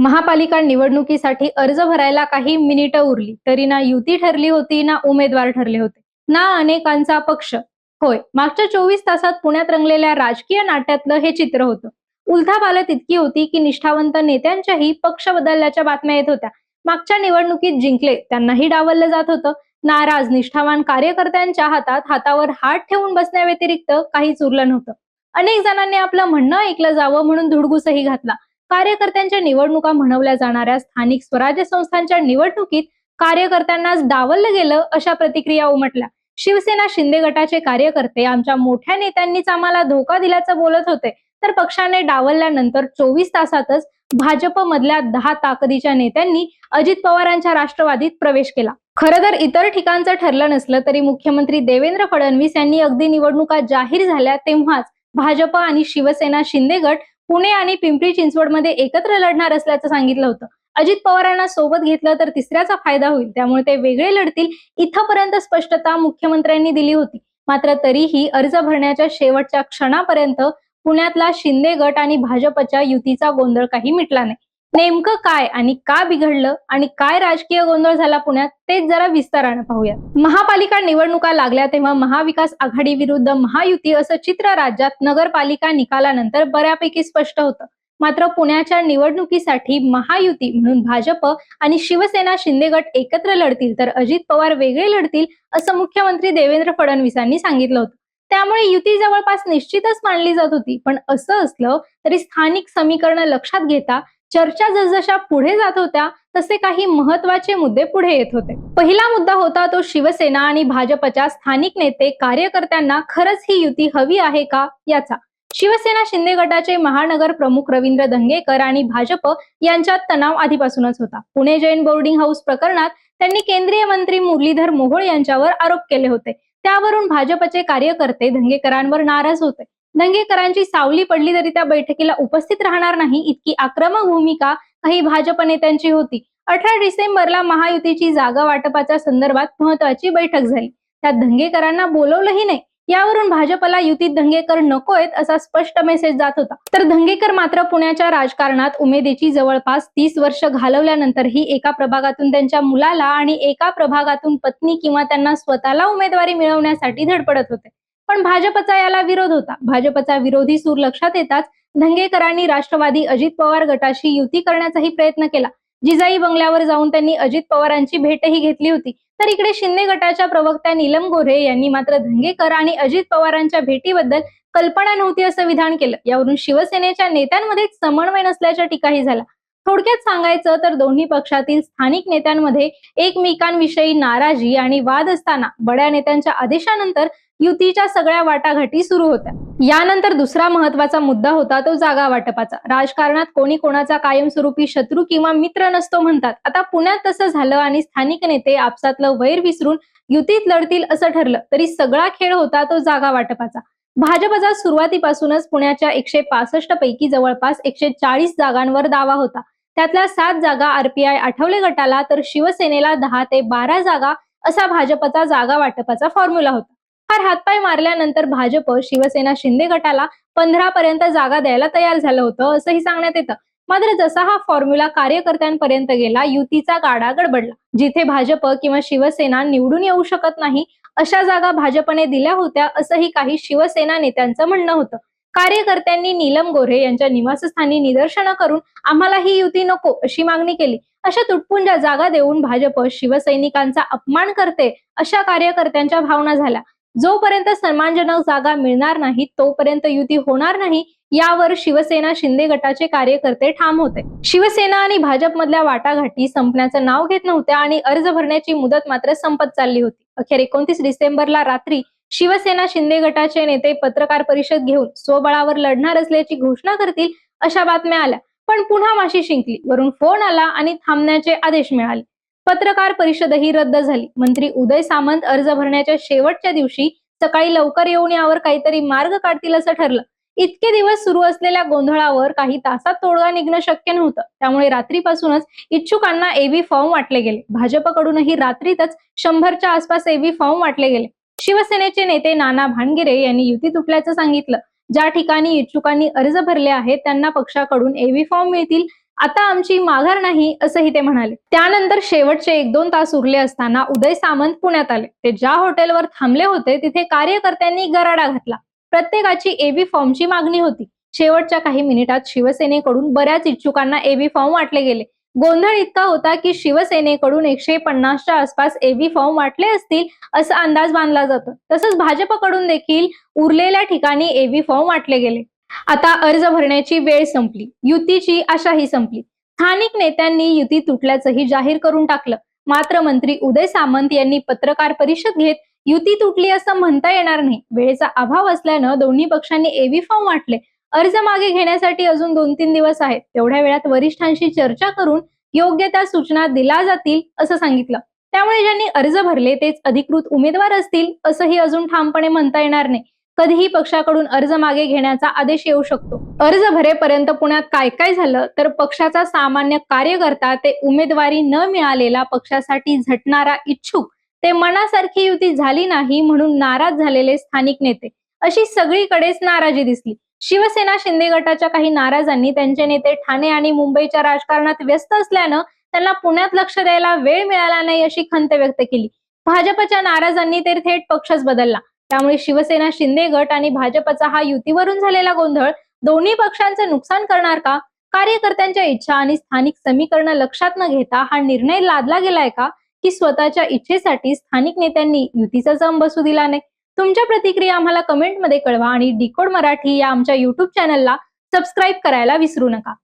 महापालिका निवडणुकीसाठी अर्ज भरायला काही मिनिटं उरली. तरी ना युती ठरली होती ना उमेदवार ठरले होते. ना अनेकांचा पक्ष. होय मागच्या चोवीस तासात पुण्यात रंगलेल्या राजकीय नाट्यातलं हे चित्र होतं. उलथापालत इतकी होती की निष्ठावंत नेत्यांच्याही पक्ष बदलल्याच्या बातम्या येत होत्या. मागच्या निवडणुकीत जिंकले त्यांनाही डावललं जात होतं. नाराज निष्ठावान कार्यकर्त्यांच्या हातात हातावर हात ठेवून बसण्याव्यतिरिक्त काहीच उरलं नव्हतं. अनेक जणांनी आपलं म्हणणं ऐकलं जावं म्हणून धुडगुसही घातला. कार्यकर्त्यांच्या निवडणुका म्हणवल्या जाणाऱ्या स्थानिक स्वराज्य संस्थांच्या निवडणुकीत कार्यकर्त्यांनाच डावललं गेलं अशा प्रतिक्रिया उमटल्या. शिवसेना शिंदे गटाचे कार्यकर्ते आमच्या मोठ्या नेत्यांनीच आम्हाला धोका दिल्याचं बोलत होते. तर पक्षाने डावलल्यानंतर चोवीस तासातच भाजपमधल्या दहा ताकदीच्या नेत्यांनी अजित पवारांच्या राष्ट्रवादीत प्रवेश केला. खरं तर इतर ठिकाणचं ठरलं नसलं तरी मुख्यमंत्री देवेंद्र फडणवीस यांनी अगदी निवडणुका जाहीर झाल्या तेव्हाच भाजप आणि शिवसेना शिंदे गट पुणे आणि पिंपरी चिंचवडमध्ये एकत्र लढणार असल्याचं सांगितलं होतं. अजित पवारांना सोबत घेतलं तर तिसऱ्याचा फायदा होईल. त्यामुळे ते वेगळे लढतील इथपर्यंत स्पष्टता मुख्यमंत्र्यांनी दिली होती. मात्र तरीही अर्ज भरण्याच्या शेवटच्या क्षणापर्यंत पुण्यातला शिंदे गट आणि भाजपच्या युतीचा गोंधळ काही मिटला नाही. नेमकं काय आणि का बिघडलं आणि काय राजकीय गोंधळ झाला पुण्यात तेच जरा विस्तारानं पाहूया. महापालिका निवडणुका लागल्या तेव्हा महाविकास आघाडी विरुद्ध महायुती असं चित्र राज्यात नगरपालिका निकालानंतर बऱ्यापैकी स्पष्ट होतं. मात्र पुण्याच्या निवडणुकीसाठी महायुती म्हणून भाजप आणि शिवसेना शिंदे गट एकत्र लढतील तर अजित पवार वेगळे लढतील असं मुख्यमंत्री देवेंद्र फडणवीसांनी सांगितलं होतं. त्यामुळे युती जवळपास निश्चितच मानली जात होती पण असं असलं तरी स्थानिक समीकरण लक्षात घेता चर्चा जसजशा पुढे जात होत्या तसे काही महत्त्वाचे मुद्दे पुढे येत होते. पहिला मुद्दा होता तो शिवसेना आणि भाजपच्या स्थानिक नेते कार्यकर्त्यांना खरंच ही युती हवी आहे का याचा. शिवसेना शिंदे गटाचे महानगर प्रमुख रवींद्र धंगेकर आणि भाजप यांच्यात तणाव आधीपासूनच होता. पुणे जैन बोर्डिंग हाऊस प्रकरणात त्यांनी केंद्रीय मंत्री मुरलीधर मोहोळ यांच्यावर आरोप केले होते. त्यावरून भाजपचे कार्यकर्ते धंगेकरांवर नाराज होते. दंगेकरांची सावली पडली तरी त्या बैठकीला उपस्थित राहणार नाही इतकी आक्रमक भूमिका काही भाजप नेत्यांची होती. अठरा डिसेंबरला महायुतीची जागा वाटपाच्या संदर्भात महत्वाची बैठक झाली. त्यात धंगेकरांना बोलवलंही नाही. यावरून भाजपला युतीत धंगेकर नकोयत असा स्पष्ट मेसेज जात होता. तर धंगेकर मात्र पुण्याच्या राजकारणात उमेदीची जवळपास तीस वर्ष घालवल्यानंतरही एका प्रभागातून त्यांच्या मुलाला आणि एका प्रभागातून पत्नी किंवा त्यांना स्वतःला उमेदवारी मिळवण्यासाठी धडपडत होते. पण भाजपचा याला विरोध होता. भाजपचा विरोधी सूर लक्षात येताच धंगेकरांनी राष्ट्रवादी अजित पवार गटाशी युती करण्याचाही प्रयत्न केला. जिजाई बंगल्यावर जाऊन त्यांनी अजित पवारांची भेटही घेतली होती. तर इकडे शिंदे गटाच्या प्रवक्त्या नीलम गोऱ्हे यांनी मात्र धंगेकर आणि अजित पवारांच्या भेटीबद्दल कल्पना नव्हती असं विधान केलं. यावरून शिवसेनेच्या नेत्यांमध्ये समन्वय नसल्याच्या टीकाही झाला थोडक्यात सांगायचं तर दोन्ही पक्षातील स्थानिक नेत्यांमध्ये एकमेकांविषयी नाराजी आणि वाद असताना बड्या नेत्यांच्या आदेशानंतर युतीच्या सगळ्या वाटाघाटी सुरू होत्या. यानंतर दुसरा महत्त्वाचा मुद्दा होता तो जागा वाटपाचा. राजकारणात कोणी कोणाचा कायमस्वरूपी शत्रू किंवा मित्र नसतो म्हणतात. आता पुण्यात तसं झालं आणि स्थानिक नेते आपसातलं वैर विसरून युतीत लढतील असं ठरलं तरी सगळा खेळ होता तो जागा वाटपाचा. भाजपचा सुरुवातीपासूनच पुण्याच्या एकशे पासष्ट पैकी जवळपास एकशे चाळीस जागांवर दावा होता. त्यातल्या सात जागा आरपीआय आठवले गटाला तर शिवसेनेला दहा ते बारा जागा असा भाजपचा जागा वाटपाचा फॉर्म्युला होता. फार हातपाय मारल्यानंतर भाजप शिवसेना शिंदे गटाला पंधरा पर्यंत जागा द्यायला तयार झालं होतं असंही सांगण्यात येतं. मात्र जसा हा फॉर्म्युला कार्यकर्त्यांपर्यंत गेला युतीचा गाडा गडबडला. जिथे भाजप किंवा शिवसेना निवडून येऊ शकत नाही अशा जागा भाजपने दिल्या होत्या असंही काही शिवसेना नेत्यांचं म्हणणं होतं. कार्यकर्त्यांनी नीलम गोऱ्हे यांच्या निवासस्थानी निदर्शनं करून आम्हाला ही युती नको अशी मागणी केली. अशा तुटपुंजा जागा देऊन भाजप शिवसैनिकांचा अपमान करते अशा कार्यकर्त्यांच्या भावना झाल्या. जोपर्यंत सन्मानजनक जागा मिळणार नाही तोपर्यंत युती होणार नाही यावर शिवसेना शिंदे गटाचे कार्यकर्ते ठाम होते. शिवसेना आणि भाजपमधल्या वाटाघाटी संपण्याचं नाव घेत नव्हत्या आणि अर्ज भरण्याची मुदत मात्र संपत चालली होती. अखेर एकोणतीस डिसेंबरला रात्री शिवसेना शिंदे गटाचे नेते पत्रकार परिषद घेऊन स्वबळावर लढणार असल्याची घोषणा करतील अशा बातम्या आल्या. पण पुन्हा माशी शिंकली. वरून फोन आला आणि थांबण्याचे आदेश मिळाले. पत्रकार परिषदही रद्द झाली. मंत्री उदय सामंत अर्ज भरण्याच्या शेवटच्या दिवशी सकाळी लवकर येऊन यावर काहीतरी मार्ग काढतील असं ठरलं. इतके दिवस सुरू असलेल्या गोंधळावर काही तासात तोडगा निघणं शक्य नव्हतं. त्यामुळे रात्रीपासूनच इच्छुकांना एव्ही फॉर्म वाटले गेले. भाजपकडूनही रात्रीतच शंभरच्या आसपास एव्ही फॉर्म वाटले गेले. शिवसेनेचे नेते नाना भानगिरे यांनी युती तुटल्याचं सांगितलं. ज्या ठिकाणी इच्छुकांनी अर्ज भरले आहेत त्यांना पक्षाकडून एव्ही फॉर्म मिळतील. आता आमची माघार नाही असंही ते म्हणाले. त्यानंतर शेवटचे एक दोन तास उरले असताना उदय सामंत पुण्यात आले. ते ज्या हॉटेलवर थांबले होते तिथे कार्यकर्त्यांनी गराडा घातला. प्रत्येकाची एबी फॉर्मची मागणी होती. शेवटच्या काही मिनिटात शिवसेनेकडून बऱ्याच इच्छुकांना एबी फॉर्म वाटले गेले. गोंधळ इतका होता की शिवसेनेकडून एकशे पन्नासच्या आसपास एबी फॉर्म वाटले असतील असा अंदाज बांधला जातो. तसंच भाजपकडून देखील उरलेल्या ठिकाणी एबी फॉर्म वाटले गेले. आता अर्ज भरण्याची वेळ संपली. युतीची आशाही संपली. स्थानिक नेत्यांनी युती तुटल्याचंही जाहीर करून टाकलं. मात्र मंत्री उदय सामंत यांनी पत्रकार परिषद घेत युती तुटली असं म्हणता येणार नाही. वेळेचा अभाव असल्यानं दोन्ही पक्षांनी एव्ही फॉर्म वाटले. अर्ज मागे घेण्यासाठी अजून दोन तीन दिवस आहेत. तेवढ्या वेळात वरिष्ठांशी चर्चा करून योग्य त्या सूचना दिल्या जातील असं सांगितलं. त्यामुळे ज्यांनी अर्ज भरले तेच अधिकृत उमेदवार असतील असंही अजून ठामपणे म्हणता येणार नाही. कधीही पक्षाकडून अर्ज मागे घेण्याचा आदेश येऊ शकतो. अर्ज भरेपर्यंत पुण्यात काय काय झालं तर पक्षाचा सामान्य कार्यकर्ता ते उमेदवारी न मिळालेला पक्षासाठी झटणारा इच्छुक ते मनासारखी युती झाली नाही म्हणून नाराज झालेले स्थानिक नेते. अशी सगळीकडेच नाराजी दिसली. शिवसेना शिंदे गटाच्या काही नाराजांनी त्यांचे नेते ठाणे आणि मुंबईच्या राजकारणात व्यस्त असल्यानं त्यांना पुण्यात लक्ष द्यायला वेळ मिळाला नाही अशी खंत व्यक्त केली. भाजपच्या नाराजांनी ते थेट पक्षच बदलला. त्यामुळे शिवसेना शिंदे गट आणि भाजपचा हा युतीवरून झालेला गोंधळ दोन्ही पक्षांचे नुकसान करणार का? कार्यकर्त्यांच्या इच्छा आणि स्थानिक समीकरण लक्षात न घेता हा निर्णय लादला गेलाय का? की स्वतःच्या इच्छेसाठी स्थानिक नेत्यांनी युतीचा जम बसू दिला नाही? तुमच्या प्रतिक्रिया आम्हाला कमेंटमध्ये कळवा आणि डिकोड मराठी या आमच्या युट्यूब चॅनलला सबस्क्राईब करायला विसरू नका.